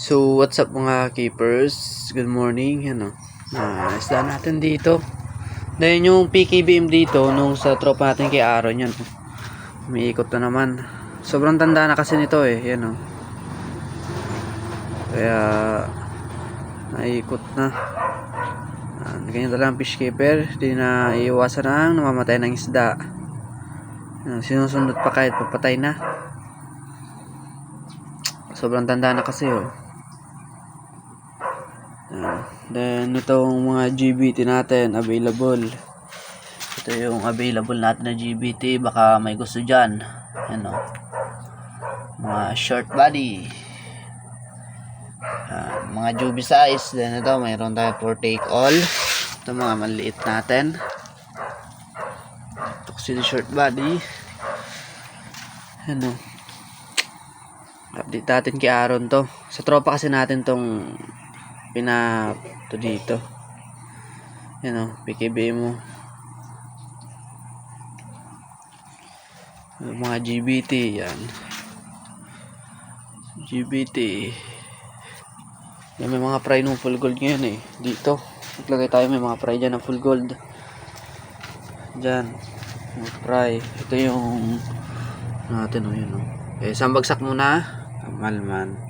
So, what's up mga keepers? Good morning. Yan o. Ah, isda natin dito. Dahil yung PKBM dito, nung sa tropa natin kay Aaron, yan. Umiikot na naman. Sobrang tanda na kasi nito eh. Yan o. Kaya, naikot na. Ah, ganyan talaga ang fish keeper. Di na iiwasan ang namamatay ng isda. Yan, sinusunod pa kahit papatay na. Sobrang tanda na kasi oh. Yan. Then itong mga GBT natin available. Ito yung available natin na GBT baka may gusto diyan. Ano? Mga short body. Yan. mga juby size then ito mayroon tayo for take all. Ito mga maliit natin. Tuxedo short body. Ano? Update natin kay Aaron to. Sa tropa kasi natin tong pina to dito. Yan o, PKB mo. Mga GBT, yan. GBT. Yan, may mga fry ng full gold ngayon eh. Dito. Naglagay tayo may mga fry dyan ng full gold. Dyan. Mga fry. Ito yung natin o, yun o. Eh, isang bagsak muna. Kamal man.